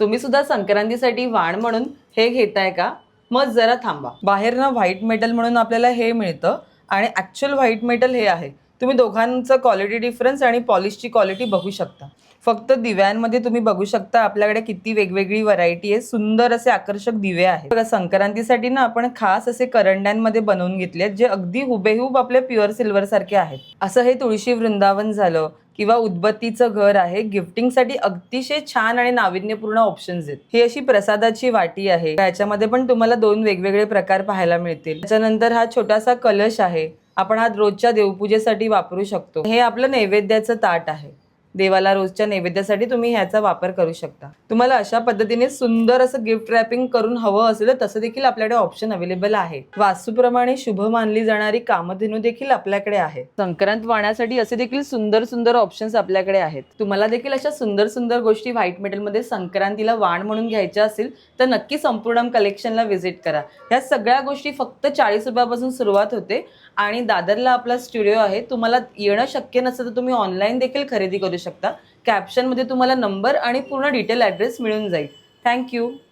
तुम्ही सुद्धा संक्रांतीसाठी वाण म्हणून हे घेताय का? मग जरा थांबा. बाहेर ना व्हाईट मेटल म्हणून आपल्याला हे मिळतं आणि ॲक्च्युअल व्हाईट मेटल हे आहे. तुम्ही दोघांचं क्वालिटी डिफरन्स आणि पॉलिशची क्वालिटी बघू शकता. फक्त दिव्यांमध्ये तुम्ही बघू शकता आपल्याकडे किती वेगवेगळी व्हरायटी आहे. सुंदर असे आकर्षक दिवे आहेत. बघा संक्रांतीसाठी ना आपण खास असे करंड्यांमध्ये बनवून घेतले जे अगदी हुबेहूब आपले प्युअर सिल्वर सारखे आहेत. असं हे तुळशी वृंदावन झालं किंवा उदबत्तीचं घर आहे गिफ्टिंगसाठी अतिशय छान आणि नाविन्यपूर्ण ऑप्शन्स आहेत. ही अशी प्रसादाची वाटी आहे. याच्यामध्ये पण तुम्हाला दोन वेगवेगळे प्रकार पाहायला मिळतील. त्याच्यानंतर हा छोटासा कलश आहे. आपण हा रोजच्या देवपूजेसाठी वापरू शकतो. हे आपलं नैवेद्याचं ताट आहे. देवाला रोजच्या नैवेद्यासाठी तुम्ही ह्याचा वापर करू शकता. तुम्हाला अशा पद्धतीने सुंदर असं गिफ्ट रॅपिंग करून हवं असेल तर तसं देखील आपल्याकडे ऑप्शन अवेलेबल आहे. वास्तूप्रमाणे शुभ मानली जाणारी कामधेनू देखील आपल्याकडे आहे. संक्रांत वाण्यासाठी असे देखील सुंदर सुंदर ऑप्शन्स आपल्याकडे आहेत. तुम्हाला देखील अशा सुंदर सुंदर गोष्टी व्हाईट मेटलमध्ये संक्रांतीला वाण म्हणून घ्यायच्या असेल तर नक्की संपूर्ण कलेक्शनला व्हिजिट करा. ह्या सगळ्या गोष्टी फक्त चाळीस रुपयापासून सुरुवात होते आणि दादरला आपला स्टुडिओ आहे. तुम्हाला येणं शक्य नसेल तर तुम्ही ऑनलाईन देखील खरेदी करू शकता शकता. कॅप्शनमध्ये तुम्हाला नंबर आणि पूर्ण डिटेल ॲड्रेस मिळून जाईल. थँक्यू